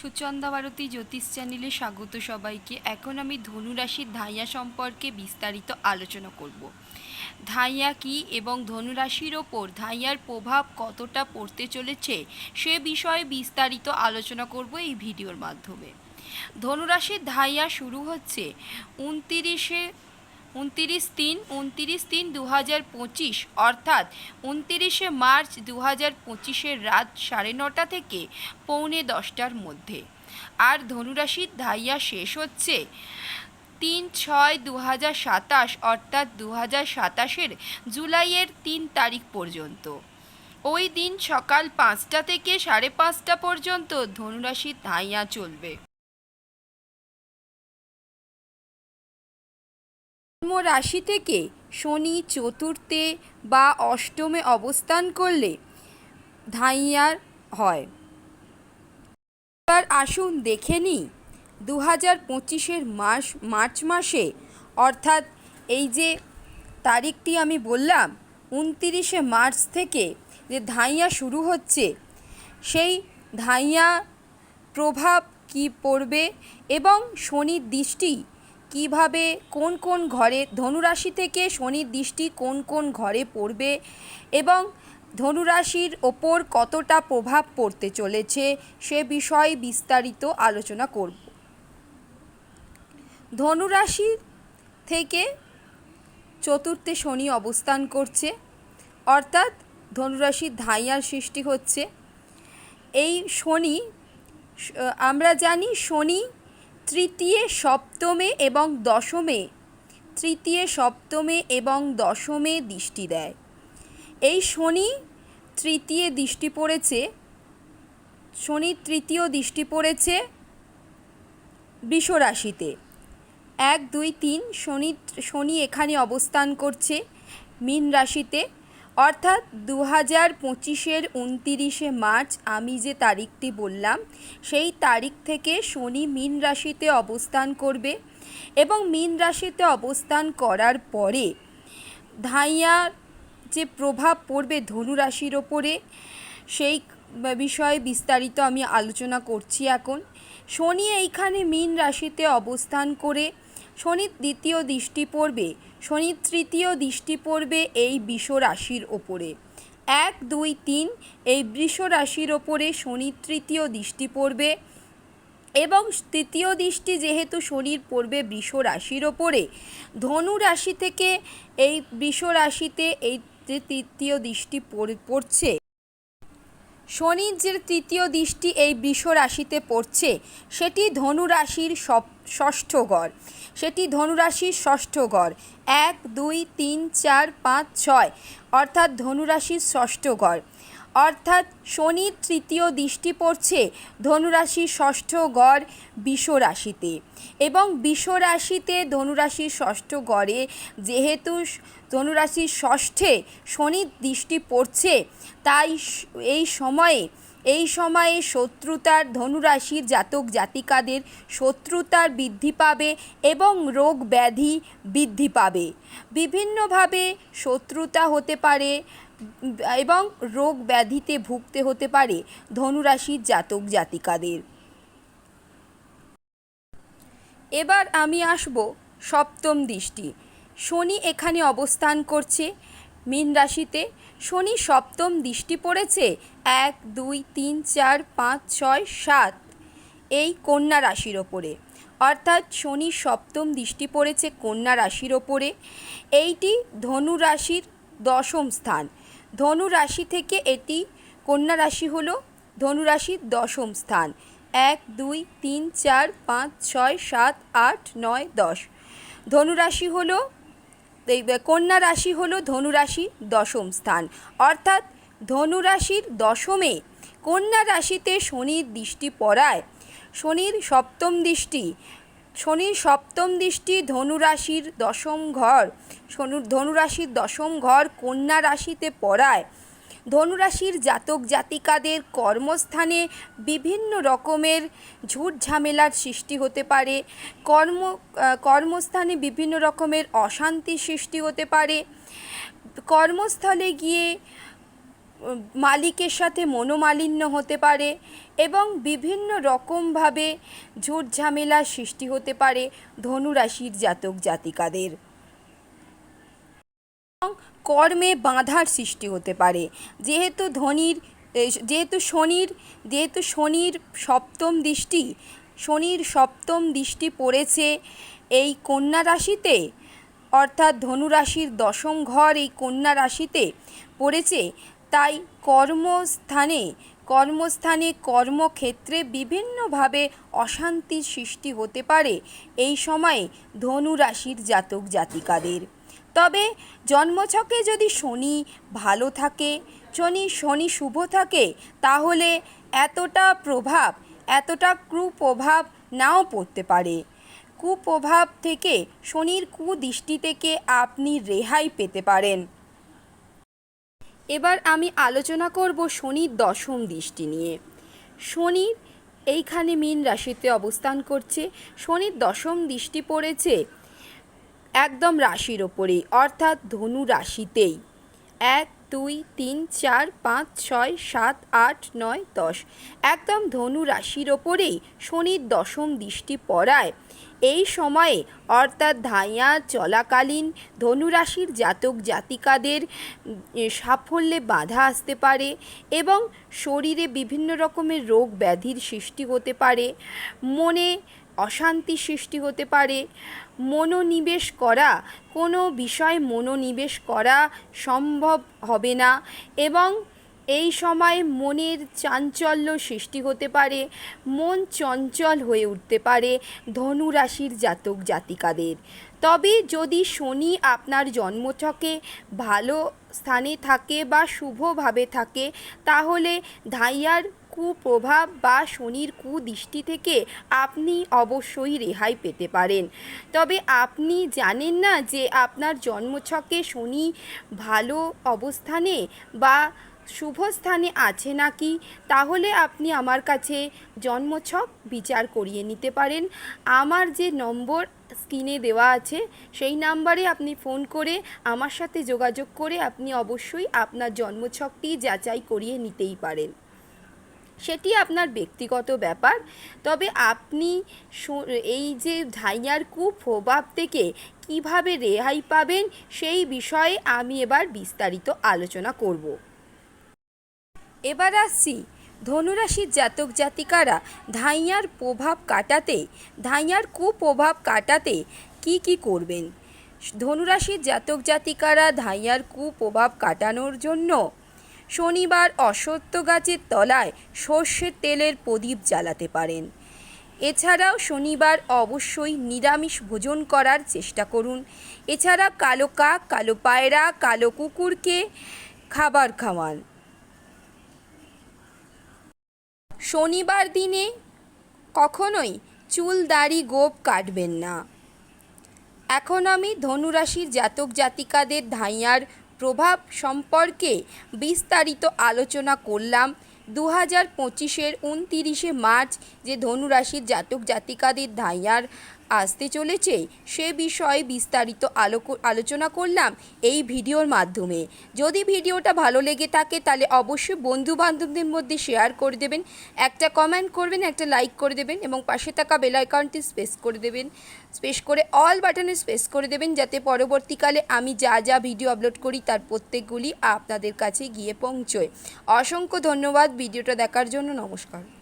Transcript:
সুচন্দা ভারতী জ্যোতিষ চ্যানেলে স্বাগত সবাইকে। এখন আমি ধনুরাশির ধাইয়া সম্পর্কে বিস্তারিত আলোচনা করব। ধাইয়া কি এবং ধনুরাশির ওপর ধাইয়ার প্রভাব কতটা পড়তে চলেছে সে বিষয়ে বিস্তারিত আলোচনা করব এই ভিডিওর মাধ্যমে। ধনুরাশির ধাইয়া শুরু হচ্ছে উনতিরিশে উনতিরিশ তিন উনতিরিশ তিন দু হাজার পঁচিশ, অর্থাৎ উনতিরিশে মার্চ দু হাজার পঁচিশের রাত সাড়ে নটা থেকে পৌনে দশটার মধ্যে। আর ধনুরাশির ধাইয়া শেষ হচ্ছে তিন ছয় দু হাজার সাতাশ, অর্থাৎ দু হাজার সাতাশের জুলাইয়ের তিন তারিখ পর্যন্ত। ওই দিন সকাল পাঁচটা থেকে সাড়ে পাঁচটা পর্যন্ত ধনুরাশির ধাইয়া চলবে। জন্ম রাশি থেকে শনি চতুর্থে বা অষ্টমে অবস্থান করলে ধাইয়ার হয়। এবার আসুন দেখে নিই। দু হাজার পঁচিশের মাস, মার্চ মাসে, অর্থাৎ এই যে তারিখটি আমি বললাম, উনতিরিশে মার্চ থেকে যে ধাইয়া শুরু হচ্ছে, সেই ধাইয়া প্রভাব কি পড়বে এবং শনির দৃষ্টি কীভাবে, কোন কোন ঘরে ধনুরাশি থেকে শনির দৃষ্টি কোন কোন ঘরে পড়বে এবং ধনুরাশির ওপর কতটা প্রভাব পড়তে চলেছে সে বিষয়ে বিস্তারিত আলোচনা করব। ধনুরাশি থেকে চতুর্থে শনি অবস্থান করছে, অর্থাৎ ধনুরাশির ধাইয়ার সৃষ্টি হচ্ছে। এই শনি, আমরা জানি শনি তৃতীয় সপ্তমে এবং দশমে। তৃতীয় সপ্তমে এবং দশমে দৃষ্টি দেয়। এই শনি তৃতীয় দৃষ্টি পড়েছে। শনি তৃতীয় দৃষ্টি পড়েছে বৃষ রাশিতে এক, দুই, তিন, শনি শনি এখানে অবস্থান করছে মীন রাশিতে। অর্থাৎ দু হাজার পঁচিশের উনতিরিশে মার্চ আমি যে তারিখটি বললাম, সেই তারিখ থেকে শনি মীন রাশিতে অবস্থান করবে এবং মীন রাশিতে অবস্থান করার পরে ধাইয়ার যে প্রভাব পড়বে ধনু রাশির ওপরে, সেই বিষয়ে বিস্তারিত আমি আলোচনা করছি এখন। শনি এইখানে মীন রাশিতে অবস্থান করে, শনির দ্বিতীয় দৃষ্টি পড়বে শনির তৃতীয় দৃষ্টি পড়বে এই বৃষ রাশির ওপরে। এক, দুই, তিন, এই বৃষ রাশির ওপরে শনি তৃতীয় দৃষ্টি পড়বে এবং তৃতীয় দৃষ্টি যেহেতু শনির পড়বে বৃষ রাশির ওপরে, ধনু রাশি থেকে এই বৃষ রাশিতে এই যে তৃতীয় দৃষ্টি পড়ছে। শনির যে তৃতীয় দৃষ্টি এই বৃষ রাশিতে পড়ছে। সেটি ধনুরাশির সব, ষষ্ঠ গড়। সেটি ধনুরাশির ষষ্ঠ গড়। এক, দুই, তিন, চার, পাঁচ, ছয়। অর্থাৎ ধনুরাশির ষষ্ঠ ঘর অর্থাৎ শনির তৃতীয় দৃষ্টি পড়ছে ধনুরাশির ষষ্ঠ গড় বিষ রাশিতে। এবং বিষ রাশিতে ধনুরাশির ষষ্ঠ গড়ে যেহেতু ধনুরাশির ষষ্ঠে শনির দৃষ্টি পড়ছে, তাই এই সময়ে এই সময়ে শত্রুতার ধনুরাশির জাতক জাতিকাদের শত্রুতার বৃদ্ধি পাবে এবং রোগ ব্যাধি বৃদ্ধি পাবে। বিভিন্নভাবে শত্রুতা হতে পারে এবং রোগ ব্যাধিতে ভুগতে হতে পারে ধনুরাশির জাতক জাতিকাদের। এবার আমি আসব সপ্তম দৃষ্টি। শনি এখানে অবস্থান করছে, মীন রাশিতে। শনি সপ্তম দৃষ্টি পড়েছে। এক, দুই, তিন, চার, পাঁচ, ছয়, সাত। এই কন্যা রাশির ওপরে। অর্থাৎ শনি সপ্তম দৃষ্টি পড়েছে কন্যা রাশির ওপরে। এইটি ধনু রাশির দশম স্থান। ধনু রাশি থেকে এটি কন্যা রাশি হলো ধনু রাশির দশম স্থান। এক, দুই, তিন, চার, পাঁচ, ছয়, সাত, আট, নয়, দশ। ধনুরাশি হলো কন্যা রাশি হলো ধনুরাশি দশম স্থান। অর্থাৎ ধনুরাশির দশমে কন্যা রাশিতে শনির দৃষ্টি পড়ায়। শনির সপ্তম দৃষ্টি, শনির সপ্তম দৃষ্টি ধনুরাশির দশম ঘর। ধনুরাশির দশম ঘর কন্যা রাশিতে পড়ায়। ধনুরাশির জাতক জাতিকাদের কর্মস্থানে বিভিন্ন রকমের ঝুট ঝামেলার সৃষ্টি হতে পারে। কর্ম কর্মস্থানে বিভিন্ন রকমের অশান্তির সৃষ্টি হতে পারে। কর্মস্থলে গিয়ে মালিকের সাথে মনোমালিন্য হতে পারে এবং বিভিন্ন রকমভাবে ঝুট ঝামেলার সৃষ্টি হতে পারে ধনুরাশির জাতক জাতিকাদের। কর্মে বাধার সৃষ্টি হতে পারে। যেহেতু ধনির যেহেতু শনির যেহেতু শনির সপ্তম দৃষ্টি, শনির সপ্তম দৃষ্টি পড়েছে এই কন্যা রাশিতে, অর্থাৎ ধনুরাশির দশম ঘর এই কন্যা রাশিতে পড়েছে, তাই কর্মস্থানে কর্মস্থানে কর্মক্ষেত্রে বিভিন্নভাবে অশান্তির সৃষ্টি হতে পারে। এই সময়ে ধনু রাশির জাতক জাতিকাদের তবে জন্মছকে যদি শনি ভালো থাকে, শনি শনি শুভ থাকে, তাহলে এতটা প্রভাব, এতটা কুপ্রভাব নাও পড়তে পারে। কুপ্রভাব থেকে শনির কুদৃষ্টি থেকে আপনি রেহাই পেতে পারেন। এবার আমি আলোচনা করব শনির দশম দৃষ্টি নিয়ে। শনির এইখানে মীন রাশিতে অবস্থান করছে। শনির দশম দৃষ্টি পড়েছে একদম রাশির ওপরেই, অর্থাৎ ধনু রাশিতেই। এক, দুই, তিন, চার, পাঁচ, ছয়, সাত, আট, নয়, দশ। একদম ধনু রাশির ওপরেই শনির দশম দৃষ্টি পড়ায়। এই সময়ে, অর্থাৎ ধাইয়া, চলাকালীন ধনুরাশির জাতক জাতিকাদের সাফল্যে বাধা আসতে পারে এবং শরীরে বিভিন্ন রকমের রোগ ব্যাধির সৃষ্টি হতে পারে। মনে অশান্তি সৃষ্টি হতে পারে। মনোনিবেশ করা, কোনো বিষয়ে মনোনিবেশ করা সম্ভব হবে না এবং এই সময় মনের চাঞ্চল্য সৃষ্টি হতে পারে, মন চঞ্চল হয়ে উঠতে পারে ধনু রাশির জাতক জাতিকাদের। তবে যদি শনি আপনার জন্মছকে ভালো স্থানে থাকে বা শুভভাবে থাকে, তাহলে ধাইয়ার কুপ্রভাব বা শনির কুদৃষ্টি থেকে আপনি অবশ্যই রেহাই পেতে পারেন। তবে আপনি জানেন না যে আপনার জন্মছকে শনি ভালো অবস্থানে বা শুভ স্থানে আছে নাকি? তাহলে আপনি আমার কাছে জন্মছক বিচার করিয়ে নিতে পারেন। আমার যে নম্বর স্ক্রিনে দেওয়া আছে, সেই নাম্বারে আপনি ফোন করে আমার সাথে যোগাযোগ করে আপনি অবশ্যই আপনার জন্মছকটি যাচাই করিয়ে নিতেই পারেন। সেটি আপনার ব্যক্তিগত ব্যাপার। তবে আপনি এই যে ঢাইয়ার কুপ্রভাব থেকে কীভাবে রেহাই পাবেন, সেই বিষয়ে আমি এবার বিস্তারিত আলোচনা করব। এবার আসছি ধনুরাশির জাতক জাতিকারা ধাইয়ার প্রভাব কাটাতে ধাইয়ার কুপ্রভাব কাটাতে কি কি করবেন? ধনুরাশির জাতক জাতিকারা ধাইয়ার কুপ্রভাব কাটানোর জন্য শনিবার অশ্বত্থ গাছের তলায় সর্ষের তেলের প্রদীপ জ্বালাতে পারেন। এছাড়াও শনিবার অবশ্যই নিরামিষ ভোজন করার চেষ্টা করুন। এছাড়া কালো কাক, কালো পায়রা, কালো কুকুরকে খাবার খাওয়ান। শনিবার দিনে কখনোই চুল, দাড়ি, গোপ কাটবেন না। এখন আমি ধনুরাশির জাতক জাতিকাদের ধাইয়ার প্রভাব সম্পর্কে বিস্তারিত আলোচনা করলাম। দু হাজার পঁচিশের উনতিরিশে মার্চ যে ধনুরাশির জাতক জাতিকাদের ধাইয়ার আসতে চলেছে সে বিষয়ে বিস্তারিত আলোক আলোচনা করলাম এই ভিডিওর মাধ্যমে। যদি ভিডিওটা ভালো লেগে থাকে তাহলে অবশ্যই বন্ধু বান্ধবদের মধ্যে শেয়ার করে দেবেন, একটা কমেন্ট করবেন, একটা লাইক করে দেবেন এবং পাশে থাকা বেল আইকনটি স্পেস করে দেবেন স্পেস করে অল বাটনে স্পেস করে দেবেন যাতে পরবর্তীকালে আমি যা যা ভিডিও আপলোড করি তার প্রত্যেকগুলি আপনাদের কাছে গিয়ে পৌঁছয়। অসংখ্য ধন্যবাদ ভিডিওটা দেখার জন্য, নমস্কার।